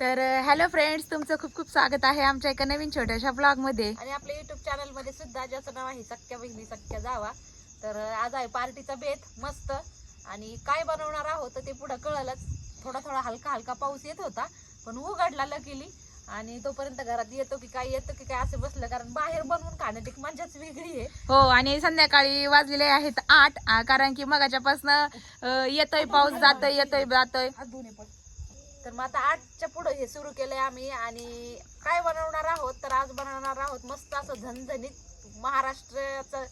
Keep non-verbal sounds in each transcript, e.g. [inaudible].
तर hello friends तुमचं खूप खूप स्वागत आहे आमच्या एका नवीन छोट्याशा ब्लॉगमध्ये आणि आपल्या युट्यूब चॅनलमध्ये सुद्धा ज्याचं नाव आहे सख्या बहिणी सख्या जावा. तर आज आहे पार्टीचा बेत मस्त. आणि काय बनवणार आहोत ते पुढं कळलंच. थोडा थोडा हलका हलका पाऊस येत होता पण उघडला लकीली आणि तोपर्यंत घरात येतो की काय येतो की काय असं बसलं कारण बाहेर बनवून खाण्यात एक मजाच वेगळी आहे. हो आणि संध्याकाळी वाजलेले आहेत आठ कारण की मगाच्यापासनं येतोय पाऊस जातोय येतोय जातोय. तर मग आता आठच्या पुढं हे सुरू केलंय आम्ही आणि काय बनवणार आहोत? तर आज बनवणार आहोत मस्त असं झणझणीत महाराष्ट्राचं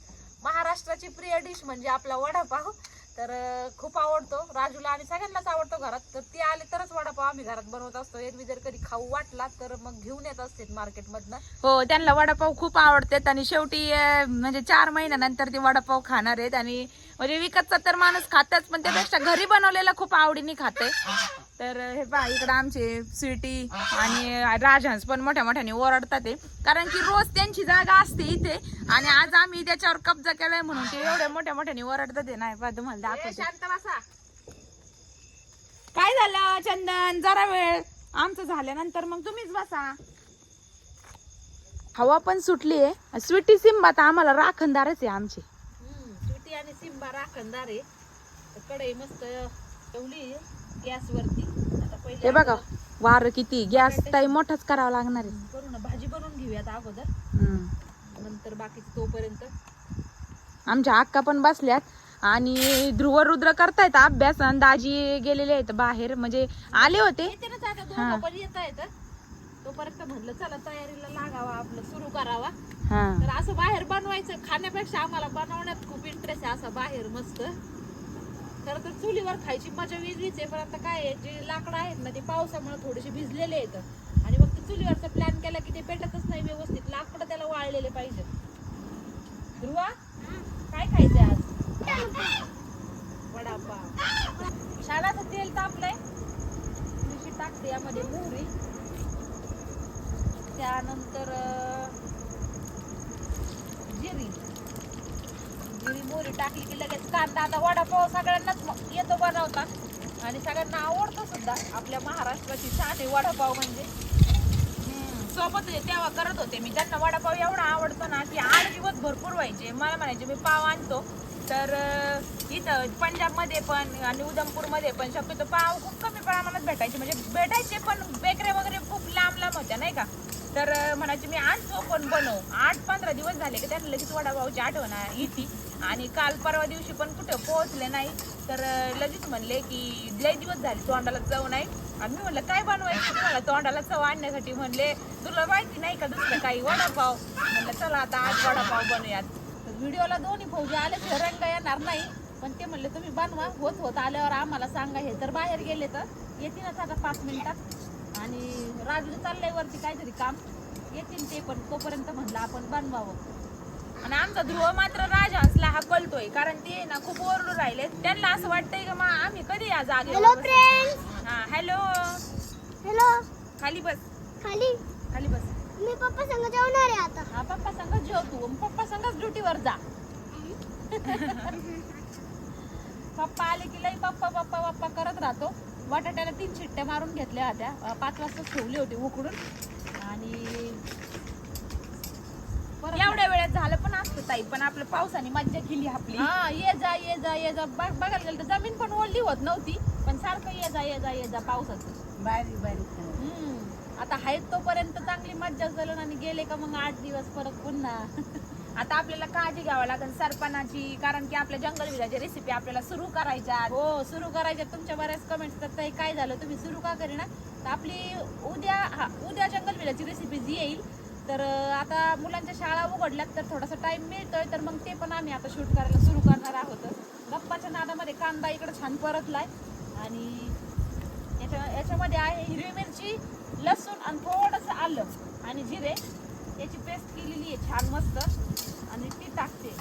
महाराष्ट्राची प्रिय डिश म्हणजे आपला वडापाव. तर खूप आवडतो. राजूला आणि सगळ्यांनाच आवडतो घरात. तर ते आले तरच वडापाव आम्ही घरात बनवत असतो. एरवी जर कधी खाऊ वाटला तर मग घेऊन येत असते मार्केटमधनं. हो त्यांना वडापाव खूप आवडतात आणि शेवटी म्हणजे चार महिन्यानंतर ते वडापाव खाणार आहेत. आणि म्हणजे विकतचा तर माणूस खातच पण त्यापेक्षा घरी बनवलेला खूप आवडीने खाते. तर हे पहा इकडे आमचे स्वीटी आणि राजहंस पण मोठ्या मोठ्याने ओरडतात ते कारण की रोज त्यांची जागा असते इथे आणि आज आम्ही त्याच्यावर कब्जा केलाय म्हणून ते एवढ्या मोठ्या मोठ्याने ओरडतात ते नाही पहा तुम्हाला दाखवते. बसा. काय झालं चंदन? जरा वेळ. आमचं झाल्यानंतर मग तुम्हीच बसा. हवा पण सुटली आहे स्वीटी सिंबा तर आम्हाला राखणदारच आहे आमचे. स्वीटी आणि सिंबा राखणदार आहे. कढई मस्त ठेवली गॅसवरती. हे बघा वार किती. गॅस ताई मोठाच करावा लागणार आहे. करू ना भाजी बनवून घेऊयात अगोदर. हम्म. नंतर बाकीचं तोपर्यंत. आमच्या अक्का पण बसल्यात आणि ध्रुव रुद्र करतायत अभ्यास आणि दाजी गेलेले आहेत बाहेर. म्हणजे आले होते. येते ना आता हा. दोघं पण येत आहेत. तोपर्यंत म्हणलं चला तयारीला लागावा आपलं सुरू करावा. हा. तर असं बाहेर बनवायचं खाण्यापेक्षा आम्हाला बनवण्यात खूप इंटरेस्ट आहे असं बाहेर मस्त. खरं तर चुलीवर खायची मजा वेगळीच आहे पण आता काय आहे जे लाकडं आहेत ना ते पावसामुळे थोडेसे भिजलेले आहेत. आणि मग ते चुलीवरचा प्लॅन केला की ते पेटतच नाही व्यवस्थित. लाकडं त्याला वाळलेले पाहिजे ध्रुवा काय खायचंय आज? वडापाव. शाळाचं तेल तापलंय. थोडीशी टाकते यामध्ये मोहरी. त्यानंतर जिरी. म्हणजे जिरी मोहरी टाकली की लगेच कांदा आता वडापाव सगळ्यांनाच येतो बनवता. आणि सगळ्यांना आवडतो सुद्धा. आपल्या महाराष्ट्राची छान आहे वडापाव म्हणजे. सोबत तेव्हा करत होते मी. त्यांना वडापाव एवढा आवडतो ना की आठ दिवस भरपूर व्हायचे. मला म्हणायचे मी पाव आणतो. तर इथं पंजाबमध्ये पण आणि उधमपूरमध्ये पण शक्यतो पाव खूप कमी प्रमाणात भेटायचे. म्हणजे भेटायचे पण बेकऱ्या वगैरे खूप लांब लांब होत्या नाही का? तर म्हणायचे मी आणतो पण बनव. आठ पंधरा दिवस झाले की त्यांना लगेच वडापावची आठवण येते. आणि काल परवा दिवशी पण कुठे पोहोचले नाही. तर लगेच म्हणले की लय दिवस झाले तोंडाला चव नाही. आणि मी म्हणलं काय बनवायचं तुम्हाला? तोंडाला चव आणण्यासाठी म्हणले तुला माहिती नाही का दुसरं काही वडापाव? म्हणलं चला आता आज वडापाव बनवूयात. व्हिडिओला दोन्ही फौजी आले रंग येणार नाही. पण ते म्हणले तुम्ही बनवा. होत होत आल्यावर आम्हाला सांगा हे. तर बाहेर गेले तर येतीलच आता पाच मिनिटात. आणि राजू चाललंय वरती काहीतरी काम. येतील ते पण. तोपर्यंत म्हणलं आपण बनवावं. आणि आमचा ध्रुव मात्र राजहंसला हाकलतोय कारण ते ना खूप ओरडू राहिले. त्यांना असं वाटतंय की मग आम्ही कधी या जागे हॅलो हा हॅलो हॅलो खाली बस. खाली. खाली बस. मी पप्पा संग जेवणार आहे आता. हा पप्पा संगच जेव तू. पप्पा संगच ड्युटीवर जा. [laughs] पप्पा आले की लई पप्पा पप्पा पप्पा करत राहतो. बटाट्याला तीन शिट्ट्या मारून घेतल्या होत्या. पाच वाजता ठेवली होती उकडून. आणि एवढ्या वेळात झालं पण असतं ताई पण आपलं पावसाने मज्जा केली आपली. हा ये जा ये जा ये जा. बघ- बघायला गेलं तर जमीन पण ओढली होत नव्हती पण सारखं ये जा ये जा ये जा पावसाचं. बारीक बारीक. आता आहेत तोपर्यंत चांगली मज्जा झालं आणि गेले का मग आठ दिवस परत पुन्हा. [laughs] आता आपल्याला काळजी घ्यावं लागेल सरपणाची कारण की आपल्या जंगल विजाची रेसिपी आपल्याला सुरू करायच्या हो सुरू करायच्या तुमच्या बऱ्याच कमेंट्स तर ताई काय झालं? तुम्ही सुरू का करीना? तर आपली उद्या हा उद्या जंगल विजाची रेसिपी जी येईल तर आता मुलांच्या शाळा उघडल्यात तर थोडासा टाईम मिळतोय तर मग ते पण आम्ही आता शूट करायला सुरू करणार आहोत. गप्पाच्या नादामध्ये कांदा इकडे छान परतलाय. आणि याच्या याच्यामध्ये आहे हिरवी मिरची लसूण आणि थोडंसं आलं आणि जिरे. याची पेस्ट केलेली आहे छान मस्त. आणि ती टाकते.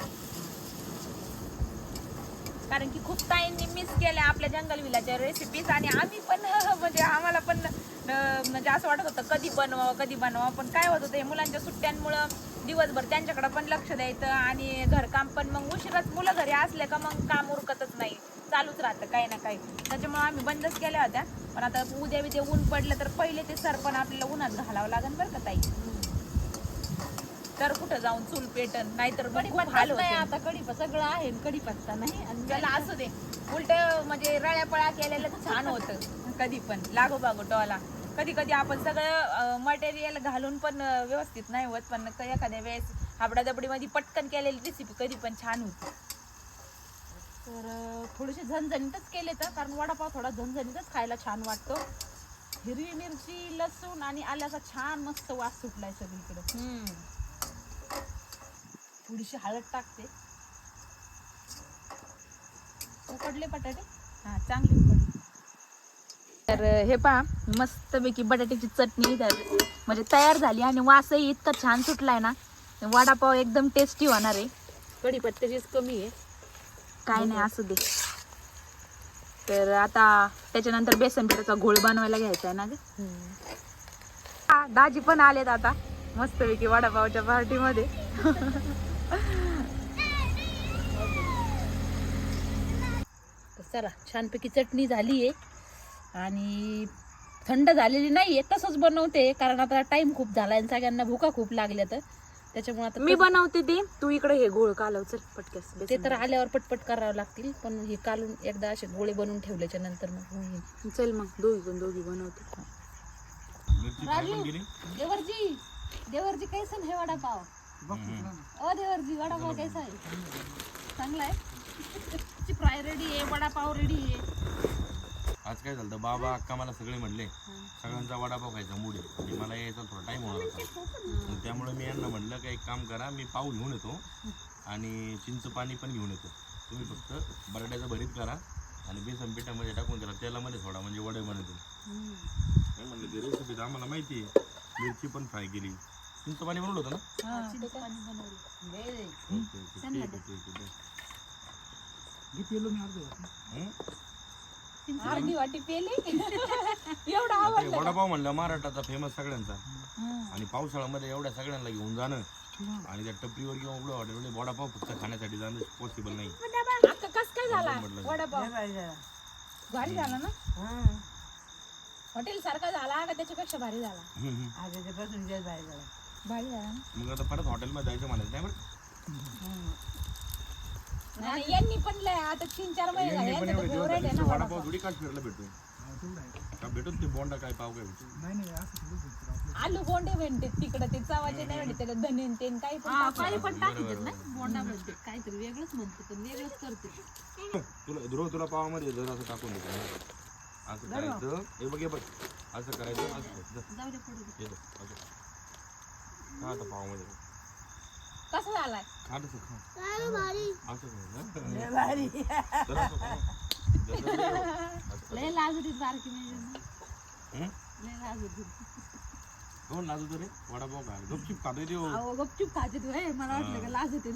कारण की खूप ताईंनी मिस केल्या आपल्या जंगल विलाच्या रेसिपीज आणि आम्ही पण [laughs] म्हणजे आम्हाला पण म्हणजे असं वाटत होतं कधी बनवावं कधी बनवावं. पण काय होत होतं हे मुलांच्या सुट्ट्यांमुळं दिवसभर त्यांच्याकडं पण लक्ष द्यायचं आणि घरकाम पण मग उशिराच मुलं घरी असल्या का मग काम उरकतच नाही. चालूच राहतं काही ना काही. त्याच्यामुळे आम्ही बंदच केल्या होत्या. पण आता उद्या बिद्या ऊन पडलं तर पहिले ते सरपण आपल्याला उन्हात घालावं लागेल बरं का ताई. तर कुठं जाऊन चूल पेटन नाहीतर मग खूप हाल नाही आता कढीपत्ता सगळं आहे कढीपत्ता नाही आणि त्याला असू दे. उलट म्हणजे रळ्या पळ्या केलेलं तर छान होतं. कधी पण. लागो बागो टोला. कधी कधी आपण सगळं मटेरियल घालून पण अं, व्यवस्थित नाही होत पण क- एखाद्या वेळेस हाबडादबडीमध्ये पटकन केलेली रेसिपी कधी पण छान होती. तर अं, थोडेसे झणझणीतच केले तर कारण वडापाव थोडा झणझणीतच खायला छान वाटतो. हिरवी मिरची लसूण आणि आल्याचा छान मस्त वास सुटलाय सगळीकडे. थोडीशी हळद टाकते. उकडले बटाटे? हा चांगली उकडली. तर हे पहा मस्तपैकी बटाट्याची चटणी तर म्हणजे तयार झाली आणि वासही इतका छान सुटलाय ना वडापाव एकदम टेस्टी होणार आहे. कढीपत्त्याचीच कमी आहे. काय नाही असू दे. तर आता त्याच्यानंतर बेसन पिठाचा घोळ बनवायला घ्यायचा आहे ना ग? हा, दाजी पण आलेत आता मस्तपैकी वडापावच्या पार्टीमध्ये [laughs] चला छानपैकी चटणी झाली आहे आणि थंड झालेली नाही आहे तसंच बनवते कारण आता टाइम खूप झाला आणि सगळ्यांना भुका खूप लागल्या तर. त्याच्यामुळे आता मी बनवते ते. तू इकडे हे घोळ कालव चल पटकस ते तर आल्यावर पटपट करावं लागतील पण हे कालून एकदा असे गोळे बनवून ठेवल्याच्या नंतर मग चल मग दोघी पण दोघी बनवते. राजू देवरजी देवरजी कैसन हे वडापाव? वडापाव कैसा आहे. चांगला आहे. फ्राय रेडी आहे वडापाव रेडी आहे. आज काय झालं बाबा अक्का मला सगळे म्हणले सगळ्यांचा वडापाव खायचा मूड आहे. आणि मला यायचा थोडा टाइम होणार होता. त्यामुळे मी यांना म्हटलं की एक काम करा मी पाव घेऊन येतो आणि चिंच पाणी पण घेऊन येतो. तुम्ही फक्त बटाट्याचं भरीत करा आणि बेसन पिठामध्ये टाकून त्याला तेलामध्ये थोडा म्हणजे वडे बनवतो मी म्हणलं ते रेसिपी तर आम्हाला माहिती आहे. मिरची पण फ्राय केली. चिंच पाणी बनवलं होतं ना? अर्धी वाटी पेली? [laughs] एवढा वडापाव म्हणलं महाराष्ट्राचा फेमस सगळ्यांचा. आणि पावसाळ्यामध्ये एवढ्या सगळ्यांना घेऊन जाणं. आणि त्या टपरीवर किंवा उघड्या हॉटेलमध्ये वडापाव फक्त खाण्यासाठी जाणं पॉसिबल नाही. आता कस काय झाला? म्हटलं. वडापाव. भारी झाला. ना? हॉटेल सारखा झाला का त्याच्यापेक्षा भारी झाला. हम्म, हम्म. भारी झाला ना मग आता परत हॉटेलमध्ये जायचं म्हणायचं नाही बरं? आणि यांनी पण लय आता तीन चार महिने झाले यांचं तर favorite आहे ना वडापाव वडापाव. थोडी काश्मीरला भेटतो का भेटून ते बोंडा काय पाव काय भेटतो आलू बोंडे म्हणते तिकडे ते चवाचे नाही म्हणते त्याला धने ते न काही पण हा. काही पण टाकतात ना बोंडा म्हणते काहीतरी वेगळंच म्हणते पण वेगळंच करते. तुला ध्रुव तुला पावामध्ये जर असं टाकून देतो असं करायचं हे बघ हे बघ. असं करायचं असं. जाऊ दे पडू दे हे बघ, असं. खा आता पावामध्ये कसं झालाय? खा तसं खा असं. लय बारकी हं? लय कोण रे? वडापाव गपचिप अहो गपचूप खाते तू हे. मला वाटलं का लाज येते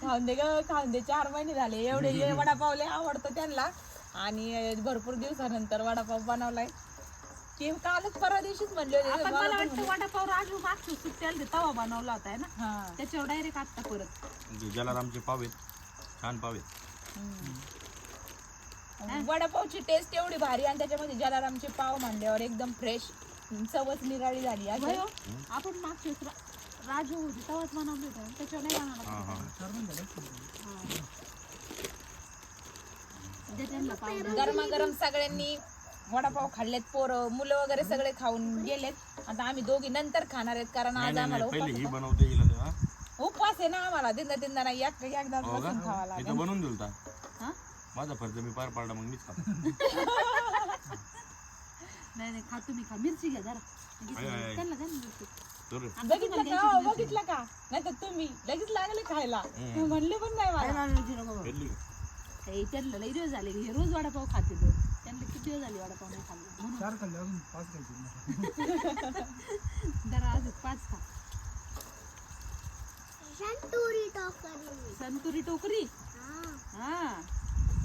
खाऊन दे ग खाऊन दे चार महिने झाले. एवढे हे वडापाव लय आवडतं त्यांना. आणि भरपूर दिवसानंतर वडापाव बनवलाय. की कालच परवा दिवशीच म्हणले होते आपण मला वाटतं वडापाव राजू मागच्या सुट्ट्याला ते तवा बनवला होता है ना? हा. त्याच्यावर डायरेक्ट आत्ता परत. जलारामचे पाव आहेत छान पाव आहेत. वडापावची टेस्ट एवढी भारी आणि त्याच्यामध्ये जलारामचे पाव मांडल्यावर एकदम फ्रेश चवच निराळी झाली अशी. भयो, आपण मागच्या वेळेस रा- राजू होती तवाच बनवले होते त्याच्यावर नाही बनवला. हा हा. त्यांना. गरमागरम सगळ्यांनी वडापाव खाल्लेत पोरं मुलं वगैरे सगळे खाऊन गेलेत. आता आम्ही दोघी नंतर खाणार आहेत कारण आज आम्हाला नाही, पहिले ही उपास बनवते हिला तेव्हा. होता. उपवास आहे ना आम्हाला दिंदा दिंदा नाही एक एकदाच हो बसून खावा का लागेल. इथं बनवून दिलता हा? माझा फर्ज मी पार पाडला मग मीच खातो. [laughs] नाही नाही खा तुम्ही खा. मिरची घ्या जरा. आहे, आहे, आहे. त्यांना द्या ना मिरची. तर बघितलं का? हो, बघितलं का? नाही तर तुम्ही लगेच लागले खायला. म्हणले पण नाही मला. घेतली का? हे त्यांना लई दिवस झाले. हे रोज वडापाव खाते तो. किती दिवस झाले वडापाव नाही खाल्ला? चार खाल्ले अजून पाच खायचे [laughs] जरा अजून पाच खा. संतुरी टोकरी. संतुरी टोकरी? हा. हा.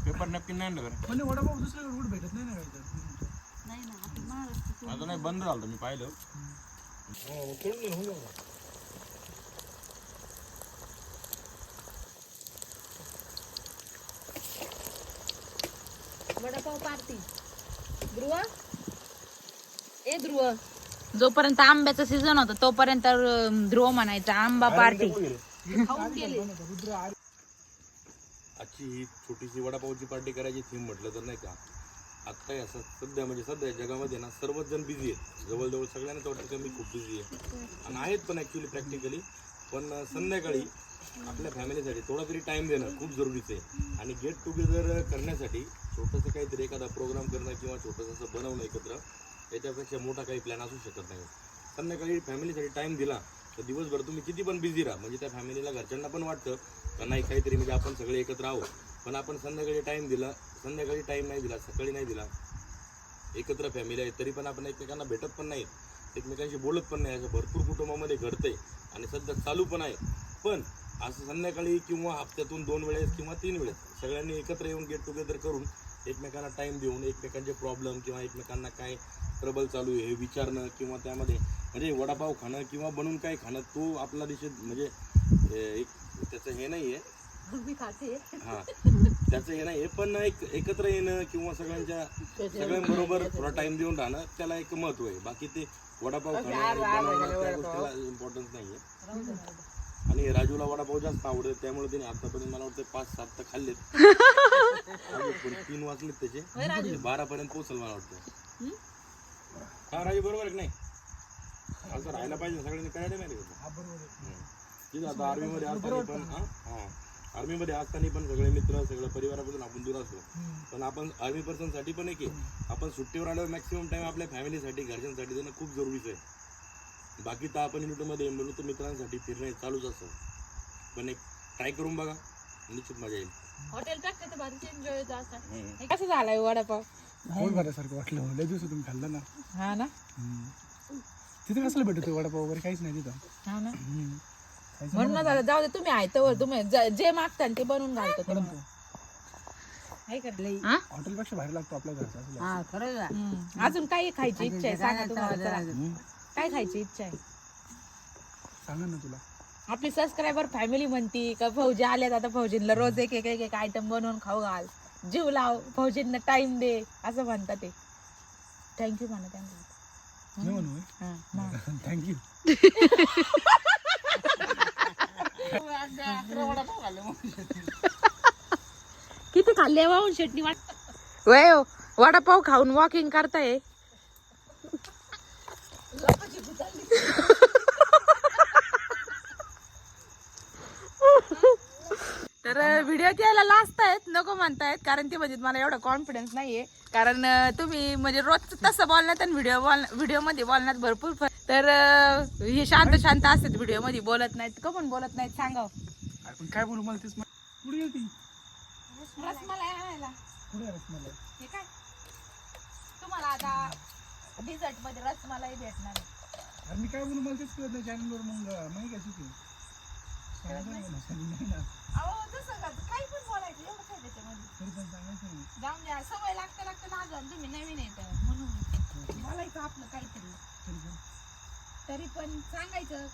पेपर नॅपकिन नाही आणलं बरं म्हणजे वडापाव दुसरीकडे कुठे भेटत नाही ना काय तर. नाही ना आपण महाराष्ट्र आता नाही बंद झालं मी पाहिलं. हो, होऊन गेलं. वडापाव पार्टी ध्रुव? ए ध्रुव. जोपर्यंत आंब्याचा सीझन होता तोपर्यंत ध्रुव म्हणायचा आंबा पार्टी खाऊन गेले. आजची ही छोटीशी वडापावची पार्टी करायची थीम म्हटलं तर नाही का आत्ता या सध्या म्हणजे सध्या जगामध्ये ना सर्वच जण बिझी आहेत. जवळजवळ सगळ्यांनाच वाटतं की मी खूप बिझी आहे. आणि आहेत पण ॲक्च्युली प्रॅक्टिकली पण संध्याकाळी आपल्या फॅमिलीसाठी थोडा तरी टाइम देणं खूप जरुरीचं आहे. आणि गेट टुगेदर करण्यासाठी छोटंसं काहीतरी एखादा प्रोग्राम करणं किंवा छोटंसं असं बनवणं एकत्र याच्यापेक्षा मोठा काही प्लॅन असू शकत नाही. संध्याकाळी फॅमिलीसाठी टाइम दिला तर दिवसभर तुम्ही किती पण बिझी राहा. म्हणजे त्या फॅमिलीला घरच्यांना पण वाटतं का नाही काहीतरी म्हणजे आपण सगळे एकत्र आहोत. पण आपण संध्याकाळी टाईम दिला संध्याकाळी टाईम नाही दिला सकाळी नाही दिला एकत्र फॅमिली आहे तरी पण आपण एकमेकांना भेटत पण नाही. एकमेकांशी बोलत पण नाही. असं भरपूर कुटुंबामध्ये घडतंय आणि सध्या चालू पण आहे. पण असं संध्याकाळी किंवा हप्त्यातून दोन वेळेस किंवा तीन वेळेस सगळ्यांनी एकत्र येऊन गेट टुगेदर करून एकमेकांना टाइम देऊन एकमेकांचे प्रॉब्लेम किंवा एकमेकांना काय ट्रबल चालू आहे हे विचारणं किंवा त्यामध्ये म्हणजे वडापाव खाणं किंवा बनवून काय खाणं तो आपला दिशेत म्हणजे एक त्याचं हे नाही आहे हा. त्याचं हे नाही पण एक एकत्र येणं किंवा सगळ्यांच्या सगळ्यांबरोबर थोडा टाइम देऊन राहणं त्याला एक महत्त्व आहे. बाकी ते वडापाव खाणं बनवणं त्या गोष्टीला इम्पॉर्टन्स नाहीये. आणि राजूला वडापाव जास्त आवडत त्यामुळे त्याने आतापर्यंत मला वाटतं पाच सात तर खाल्लेत. अजून पण तीन वाजलेत त्याचे. बारा पर्यंत पोहोचल मला वाटतं. हा राजू बरोबर आहे की नाही? असं राहायला पाहिजे सगळ्यांनी करायला माहिती का? हा बरोबर आहे. तिथं आता आर्मी मध्ये असताना पण हा हा. आर्मी मध्ये असताना पण सगळे मित्र सगळं परिवारापासून आपण दूर असतो. पण आपण आर्मी पर्सनसाठी पण एक आपण सुट्टीवर आल्यावर मॅक्सिमम टाइम आपल्या फॅमिलीसाठी घरच्यांसाठी देणं खूप जरुरीचं आहे. बाकी तर आपण युनिटमध्ये मृत मित्रांसाठी फिरणे चालूच असतं. पण एक ट्राय करून बघा. निश्चित मजा येईल. हॉटेल टाकते तर भारीच एन्जॉय असतात कसं झालाय वडापाव? पोट भरल्यासारखं वाटलं लय दिवस तुम्ही खाल्लं ना. हा ना? हम्म. तिथे कसलं भेटतो वडापाव वगैरे? काहीच नाही तिथं. हा ना? हम्म. काहीच म्हणून झालं जाऊ दे तुम्ही आयतवर तुम्ही ज- जे मागता ते बनवून घालतो हा? हॉटेलपेक्षा बाहेर लागतो आपल्या घरचा असं. हा खरंच आहे. हम्म. अजून काही खायची इच्छा आहे? सांगा तुम्हाला चला. हम्म. काय खायची इच्छा आहे? सांगा ना तुला. आपली सबस्क्रायबर फॅमिली म्हणती का फौजी आल्यात आता फौजींना रोज एक एक एक एक आयटम बनवून खाऊ घाल. जीव लाव फौजींना टाइम दे. असं म्हणतात ते. थँक्यू म्हणा त्यांना. म्हणू हा. थँक्यू [laughs] किती खाल्ले वाहून चटणी वाट वय हो, वडापाव खाऊन वॉकिंग करताय. तर व्हिडिओ घ्यायला लास्ट आहेत नको म्हणतायत कारण ते म्हणजे मला एवढा कॉन्फिडन्स नाहीये. कारण तुम्ही म्हणजे रोज तसं बोलण्यात आणि व्हिडिओ बोल व्हिडिओमध्ये बोलण्यात भरपूर तर हे शांत शांत असतात व्हिडिओमध्ये बोलत नाहीत. का पण बोलत नाहीत? सांगा. पण काय बोलू मला तेच मा- कुठे गेली रसमलाई आणायला. कुठे आहे रसमलाई? हे काय? तुम्हाला आता डिझर्टमध्ये रसमलाई भेटणार. मी काय बोलू मला तेच कळत नाही चॅनलवर मग माहिती काय नाही अहो तसं का? काही पण बोलायचं एवढं काय त्याच्यामध्ये? जाऊन द्या. सवय लागतं लागतं लागल तुम्ही नवीन येत. म्हणून. बोलायचं आपलं काहीतरी. तरी पण तरी पण सांगायचं.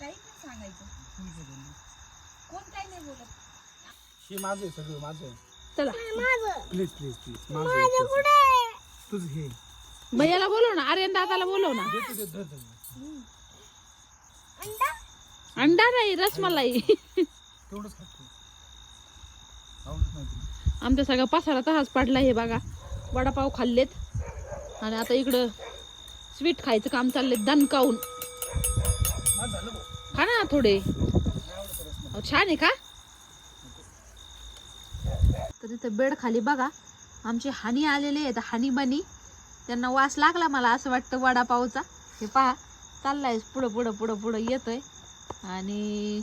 काही पण सांगायचं. कोणी काही नाही बोलत. हे माझं आहे सगळं माझं आहे. चला. Please please please. माझं आहे, तुझं. तुझं हे भैयाला बोलव ना आर्यन दादाला बोलव ना. देतो देतो धर धर. अंडा? नाही रसमलाई. तेवढंच खातो आवडत नाही तुला. आमचा सगळा पसारा तसाच पडला हे बघा. वडापाव खाल्लेत. आणि आता इकडं स्वीट खायचं काम चाललंय दणकावून खा ना थोडे. छान आहे का? तर इथं बेड खाली बघा. आमचे हानी आलेले आहेत हानी बनी. त्यांना वास लागला मला असं वाटतं वडापावचा. हे पहा चाललाय पुढं पुढं पुढं पुढं येतोय. आणि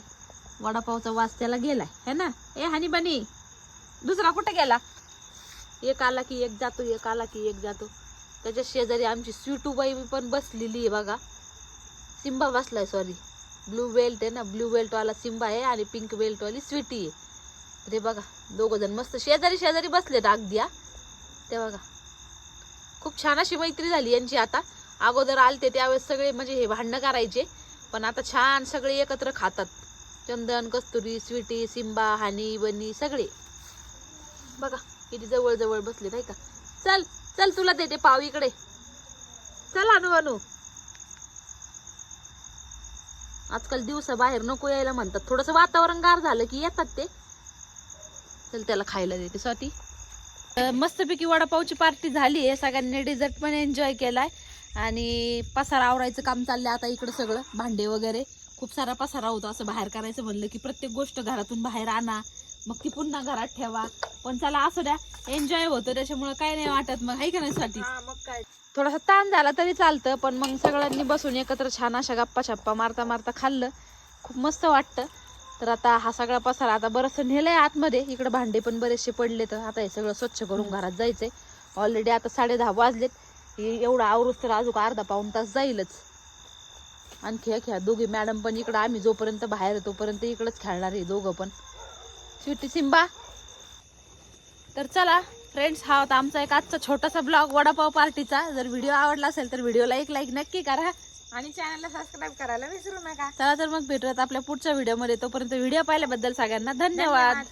वडापावचा वास त्याला गेलाय. है ना? ए हानी बनी दुसरा कुठे गेला? एक आला की एक जातो एक आला की एक जातो. त्याच्या शेजारी आमची स्वीटूबाई पण बसलेली आहे बघा. सिम्बा बसलाय सॉरी ब्लू बेल्ट आहे ना? ब्लू बेल्टवाला सिम्बा आहे आणि पिंक बेल्टवाली स्वीटी आहे. तर बघा दोघं जण मस्त शेजारी शेजारी बसलेत अगदी ते बघा. खूप छान अशी मैत्री झाली यांची आता. अगोदर आलते त्यावेळेस सगळे म्हणजे हे भांडणं करायचे. पण आता छान सगळे एकत्र खातात. चंदन कस्तुरी स्वीटी सिंबा हानी बनी सगळे. बघा किती जवळ जवळ बसले नाही का? चल चल तुला देते पाव इकडे. चल अनु अनु. आजकाल दिवसा बाहेर नको यायला म्हणतात. थोडस वातावरण गार झालं की येतात ते. चल त्याला खायला देते स्वाती. मस्तपैकी वडापावची पार्टी झाली आहे. सगळ्यांनी डिझर्ट पण एन्जॉय केलाय. आणि पसारा आवरायचं काम चाललंय आता इकडं सगळं भांडे वगैरे. खूप सारा पसारा होतो असं बाहेर करायचं म्हणलं की प्रत्येक गोष्ट घरातून बाहेर आणा मग ती पुन्हा घरात ठेवा. पण चला असू द्या एन्जॉय होतो त्याच्यामुळे काय नाही वाटत मग हाय का नाही साठी मग काय. थोडासा ताण झाला तरी चालतं पण मग सगळ्यांनी बसून एकत्र छान अशा गप्पा छप्पा मारता मारता खाल्लं. खूप मस्त वाटतं. तर आता हा सगळा पसारा आता बरंचसं नेलंय आतमध्ये इकडे भांडे पण बरेचसे पडले तर आता हे सगळं स्वच्छ करून घरात जायचंय. ऑलरेडी आता साडे दहा वाजलेत. हे एवढं आवरूच तर अजून अर्धा पाऊन तास जाईलच. आणखी ह्या दोघी मॅडम पण इकडं आम्ही जोपर्यंत बाहेर आहे तोपर्यंत इकडंच खेळणार आहे दोघं पण. Sweety Simba. तर चला फ्रेंड्स हा होता आमचा एक आजचा छोटासा ब्लॉग वडापाव पार्टीचा. जर व्हिडिओ आवडला असेल तर व्हिडिओला एक लाईक नक्की करा. आणि चॅनलला सबस्क्राईब करायला विसरू नका. चला तर मग भेटूयात आपल्या पुढच्या व्हिडिओमध्ये तोपर्यंत व्हिडिओ पाहिल्याबद्दल सगळ्यांना धन्यवाद.